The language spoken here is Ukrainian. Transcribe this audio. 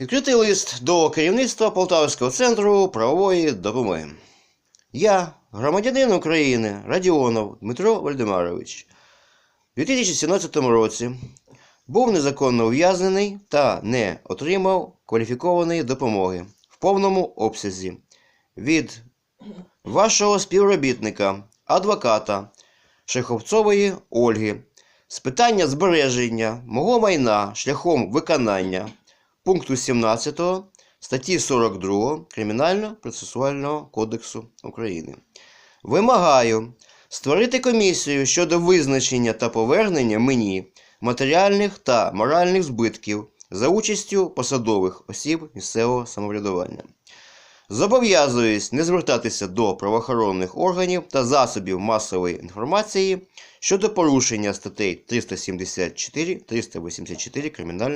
Відкритий лист до керівництва Полтавського центру правової допомоги. Я, громадянин України Радіонов Дмитро Вальдемарович, у 2017 році був незаконно ув'язнений та не отримав кваліфікованої допомоги в повному обсязі від вашого співробітника, адвоката Шеховцової Ольги з питання збереження мого майна шляхом виконання пункту 17 статті 42 Кримінально-процесуального кодексу України. Вимагаю створити комісію щодо визначення та повернення мені матеріальних та моральних збитків за участю посадових осіб місцевого самоврядування. Зобов'язуюсь не звертатися до правоохоронних органів та засобів масової інформації щодо порушення статей 374 384 Кримінального